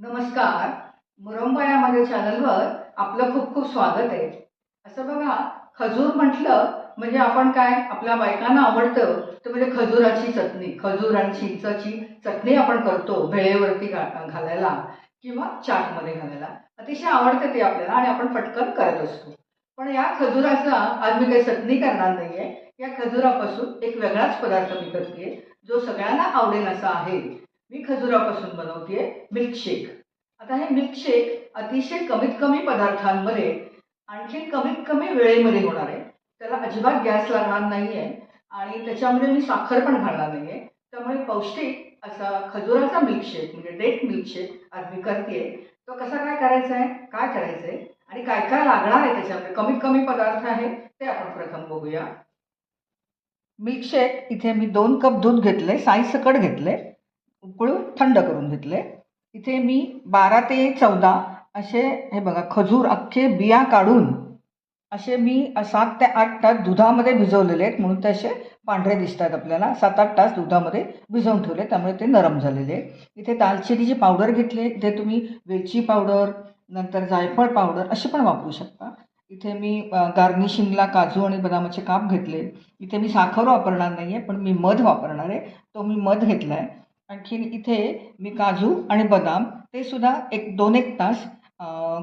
नमस्कार. मुरंबा या माझ्या चॅनलवर आपलं खूप खूप स्वागत आहे. असं बघा खजूर म्हटलं म्हणजे आपण काय? आपल्या बायकांना आवडतं तर म्हणजे खजुराची चटणी खजूर आणि चिंचाची चटणी आपण करतो भेळेवरती घालायला किंवा चाटमध्ये घालायला. अतिशय आवडते ते आपल्याला आणि आपण पटकन करत असतो. पण या खजुराचा आज मी काही चटणी करणार नाही आहे या खजुरापासून एक वेगळाच पदार्थ मी करते जो सगळ्यांना आवडेल असा आहे. मी खजुरापासून बनवते मिल्कशेक आता हे मिल्कशेक अतिशय कमीत कमी पदार्थांमध्ये आणखी कमीत कमी वेळेमध्ये होणार आहे. त्याला अजिबात गॅस लागणार नाही आहे आणि त्याच्यामध्ये मी साखर पण घालणार नाही आहे त्यामुळे पौष्टिक असा खजुराचा मिल्कशेक म्हणजे डेट मिल्कशेक आज मी करते तो कसा काय करायचा आहे? काय करायचं आहे? आणि काय काय लागणार आहे त्याच्यामध्ये? कमीत कमी पदार्थ आहे ते आपण प्रथम बघूया. मिल्कशेक इथे मी दोन कप दूध घेतले साईसकट घेतले उकळून थंड करून घेतले. इथे मी बारा ते चौदा असे हे बघा खजूर अख्खे बिया काढून असे मी सात ते आठ तास दुधामध्ये भिजवलेले आहेत. म्हणून ते असे पांढरे दिसत आहेत आपल्याला. सात आठ तास दुधामध्ये भिजवून ठेवले. त्यामुळे ते नरम झालेले आहे इथे दालचिनीची पावडर घेतली इथे तुम्ही वेलची पावडर नंतर जायफळ पावडर असे पण वापरू शकता. इथे मी गार्निशिंगला काजू आणि बदामाचे काप घेतले. इथे मी साखर वापरणार नाही आहे पण मी मध वापरणार आहे. तो मी मध घेतला आहे आणखीन इथे मी काजू आणि बदाम ते सुद्धा एक दोन एक तास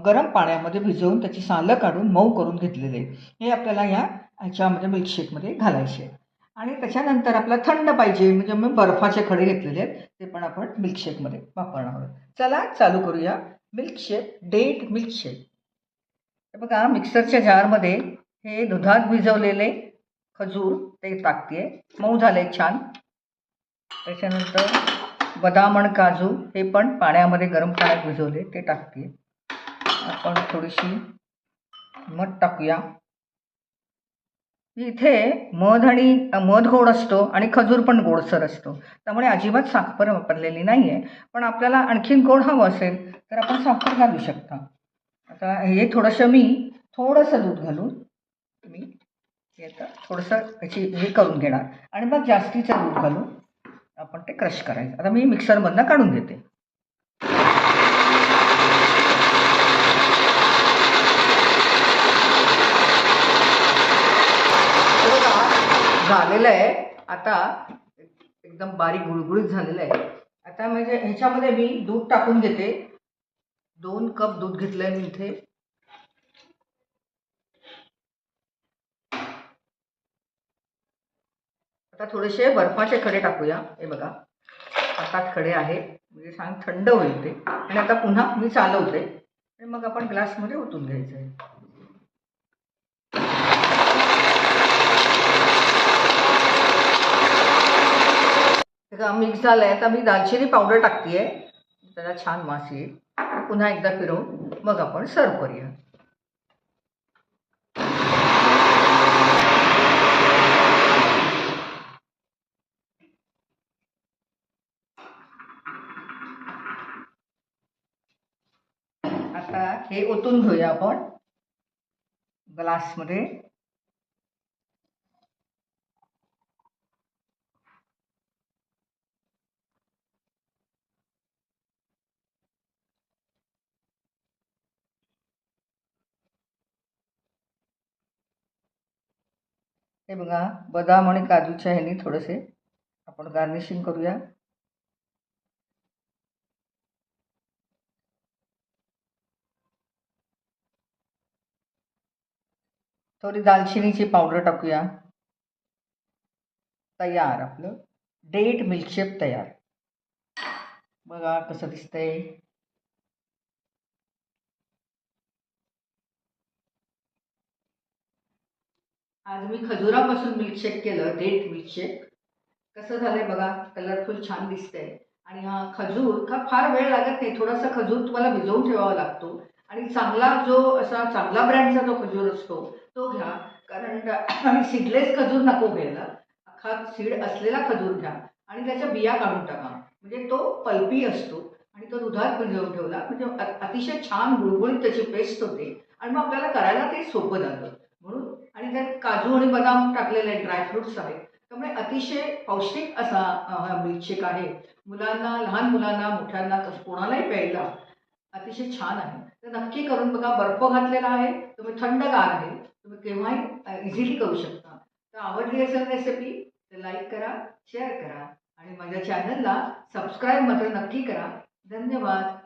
गरम पाण्यामध्ये भिजवून त्याची सालं काढून मऊ करून घेतलेले. हे आपल्याला या ह्याच्यामध्ये मिल्कशेकमध्ये घालायचे. आणि त्याच्यानंतर आपला थंड पाहिजे म्हणजे मी बर्फाचे खडे घेतलेले आहेत ते पण आपण मिल्कशेकमध्ये वापरणार आहोत. चला चालू करूया. मिल्कशेक डेट मिल्कशेक हे बघा मिक्सरच्या जारमध्ये हे दुधात भिजवलेले खजूर ते टाकते मऊ झाले छान. त्याच्यानंतर बदाम आणि काजू हे पण पाण्यामध्ये गरम पाण्यात भिजवले ते टाकते. आपण थोडीशी मध टाकूया. इथे मध आणि मध गोड असतो आणि खजूर पण गोडसर असतो. त्यामुळे अजिबात साखर वापरलेली नाही आहे पण आपल्याला आणखीन गोड हवं असेल तर आपण साखर घालू शकता. आता हे थोडंसं मी थोडंसं दूध घालून मी आता थोडंसं त्याची हे करून घेणार. आणि मग जास्तीचं दूध घालून आपण ते क्रश करायचं. आता मी मिक्सरमधनं काढून घेते. झालेलं आहे. आता एकदम बारीक गुळगुळीत झालेलं आहे. आता म्हणजे ह्याच्यामध्ये मी दूध टाकून घेते. दोन कप दूध घेतलंय मी इथे. आता थोडेसे बर्फाचे खडे टाकूया. हे बघा. हातात खडे आहे म्हणजे सांग थंड होईल ते. आणि आता पुन्हा मी चालवते. आणि मग आपण ग्लासमध्ये ओतून घ्यायचं आहे मिक्स झालं आहे आता मी दालचिनी पावडर टाकते आहे त्याला छान मास येईल. पुन्हा एकदा फिरवून मग आपण सर्व करूया. आता हे ओतून घेऊया आपण. ग्लासमध्ये हे बघा बदाम आणि काजूच्या ह्याने थोडेसे आपण गार्निशिंग करूया. थोडी दालचिनीची पावडर टाकूया. तयार आपलं. डेट मिल्कशेक तयार. बघा कसं दिसतंय. आज मी खजुरापासून मिल्कशेक केलं डेट मिल्कशेक. कसं झालंय बघा कलरफुल छान दिसतंय. आणि हा खजूर का फार वेळ लागत नाही थोडासा खजूर तुम्हाला भिजवून ठेवावा लागतो. आणि चांगला जो असा चांगला ब्रँडचा जो खजूर असतो तो घ्या. कारण आणि सीडलेस खजूर नको घ्यायला. अख्खा सीड असलेला खजूर घ्या. आणि त्याच्या बिया काढून टाका. म्हणजे तो पल्पी असतो आणि तो दुधात भिजवून ठेवला. म्हणजे अतिशय छान गुळगुळीत त्याची पेस्ट होते. आणि मग आपल्याला करायला ते सोपं जातं. म्हणून आणि त्यात काजू आणि बदाम टाकलेले आहेत ड्रायफ्रुट्स आहेत. त्यामुळे अतिशय पौष्टिक असा हा मिल्कशेक आहे. मुलांना लहान मुलांना मोठ्यांना कस- कोणालाही प्यायला अतिशय छान आहे. तर नक्की करून बघा बर्फ घातलेला आहे तुम्ही थंडगार आहे तुम्ही केव्हाही इझिली करू शकता. तर आवडली असेल रेसिपी तर लाईक करा शेअर करा आणि माझ्या चॅनलला सबस्क्राईब मात्र नक्की करा. धन्यवाद.